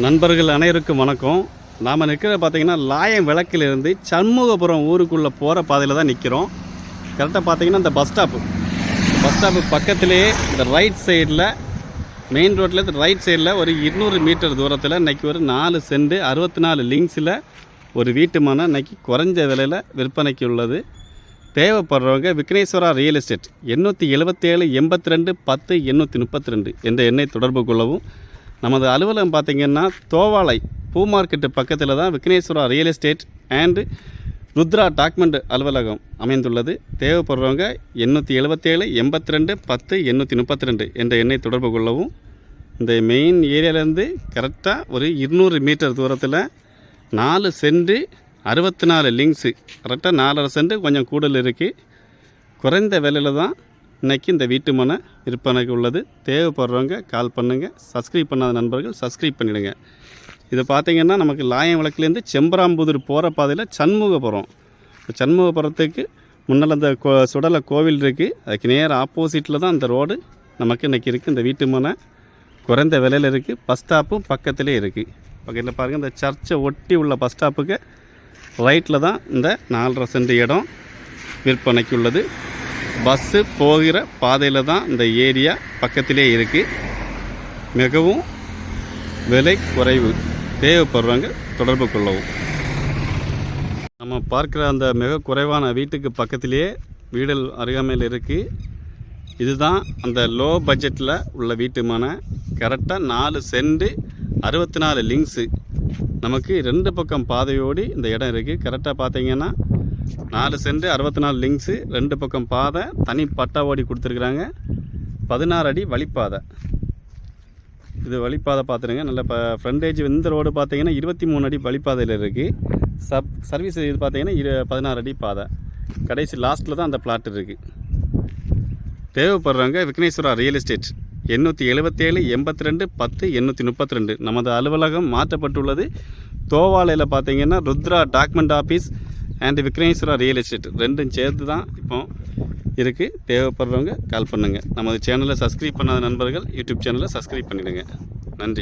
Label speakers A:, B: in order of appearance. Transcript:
A: நண்பர்கள் அனைவருக்கும் வணக்கம். நாம் நிற்கிற பார்த்தீங்கன்னா லாயம் விளக்கிலிருந்து சண்முகபுரம் ஊருக்குள்ளே போகிற பாதையில் தான் நிற்கிறோம் கரெக்டாக பார்த்தீங்கன்னா இந்த பஸ் ஸ்டாப்பு பஸ் ஸ்டாப்பு பக்கத்துலேயே இந்த ரைட் சைடில் மெயின் ரோட்டில் இந்த ரைட் சைடில் ஒரு இருநூறு மீட்டர் தூரத்தில் இன்றைக்கி ஒரு நாலு செண்டு அறுபத்தி நாலு லிங்க்ஸில் ஒரு வீட்டு மனம் இன்னைக்கு குறைஞ்ச விலையில் விற்பனைக்கு உள்ளது. தேவைப்படுறவங்க விக்னேஸ்வரா ரியல் எஸ்டேட் எண்ணூற்றி எழுபத்தேழு எண்பத்தி ரெண்டு பத்து எண்ணூற்றி முப்பத்தி ரெண்டு என்ற எண்ணை தொடர்பு கொள்ளவும். நமது அலுவலகம் பார்த்திங்கன்னா தோவாளை பூ மார்க்கெட்டு பக்கத்தில் தான் Vigneshwara real estate and Rudra document அலுவலகம் அமைந்துள்ளது. தேவைப்படுறவங்க எண்ணூற்றி எழுபத்தேழு எண்பத்தி ரெண்டு பத்து எண்ணூற்றி முப்பத்தி ரெண்டு என்ற எண்ணை தொடர்பு கொள்ளவும். இந்த மெயின் ஏரியாவிலேருந்து கரெக்டாக ஒரு இருநூறு மீட்டர் தூரத்தில் நாலு சென்ட்டு அறுபத்தி நாலு லிங்க்ஸு கரெக்டாக நாலரை சென்ட்டு கொஞ்சம் கூடுதல் இருக்குது குறைந்த விலையில் தான் இன்றைக்கி இந்த வீட்டு மனை விற்பனைக்கு உள்ளது. தேவைப்படுறவங்க கால் பண்ணுங்கள் சப்ஸ்கிரைப் பண்ணாத நண்பர்கள் சப்ஸ்கிரைப் பண்ணிவிடுங்க இதை பார்த்திங்கன்னா நமக்கு லாயம் விளக்குலேருந்து செம்பராம்புதூர் போகிற பாதையில் சண்முகபுரம். சண்முகபுரத்துக்கு முன்னால் அந்த கோ சுடலை கோவில் இருக்குது அதுக்கு நேர் ஆப்போசிட்டில் தான் இந்த ரோடு நமக்கு இன்றைக்கி இருக்குது இந்த வீட்டு மனை குறைந்த விலையில் இருக்குது பஸ் ஸ்டாப்பும் பக்கத்துலேயே இருக்குது பக்கத்தில் பாருங்கள் இந்த சர்ச்சை ஒட்டி உள்ள பஸ் ஸ்டாப்புக்கு ரைட்டில் தான் இந்த நாலரை சென்ட் இடம் விற்பனைக்கு உள்ளது. பஸ்ஸு போகிற பாதையில் தான் இந்த ஏரியா பக்கத்திலே இருக்குது மிகவும் விலை குறைவு. தேவைப்படுறவங்க தொடர்பு கொள்ளவும். நம்ம பார்க்குற அந்த மிக குறைவான வீட்டுக்கு பக்கத்திலேயே வீடல் அருகாமையில் இருக்குது இதுதான் அந்த லோ பட்ஜெட்டில் உள்ள வீட்டு மனை கரெக்டாக நாலு சென்ட் அறுபத்தி நாலு லிங்க்ஸு. நமக்கு ரெண்டு பக்கம் பாதையோடி இந்த இடம் இருக்குது கரெக்டாக பார்த்தீங்கன்னா நாலு சென்ட் அறுபத்தி நாலு லிங்க்ஸு ரெண்டு பக்கம் பாதை தனி பட்டா ஓடி கொடுத்துருக்குறாங்க. பதினாறு அடி வழிப்பாதை. இது வழிப்பாதை பார்த்துருங்க. நல்ல இப்போ ஃப்ரண்டேஜ் இந்த ரோடு பார்த்தீங்கன்னா இருபத்தி மூணு அடி வழிப்பாதையில் இருக்குது சப் சர்வீஸ் இது பார்த்தீங்கன்னா இரு பதினாறு அடி பாதை. கடைசி லாஸ்ட்டில் தான் அந்த பிளாட் இருக்குது தேவைப்படுறவங்க விக்னேஸ்வரா ரியல் எஸ்டேட் எண்ணூற்றி எழுபத்தேழு எண்பத்தி ரெண்டு பத்து எண்ணூற்றி முப்பத்தி ரெண்டு நமது அலுவலகம் மாற்றப்பட்டுள்ளது. தோவாலையில் பார்த்தீங்கன்னா Rudra document office and Vigneshwara real estate ரெண்டும் சேர்த்து தான் இப்போ இருக்குது தேவைப்படுறவங்க கால் பண்ணுங்கள் நமது சேனலை சப்ஸ்கிரைப் பண்ணாத நண்பர்கள் யூடியூப் சேனலை சப்ஸ்கிரைப் பண்ணிடுங்க. நன்றி.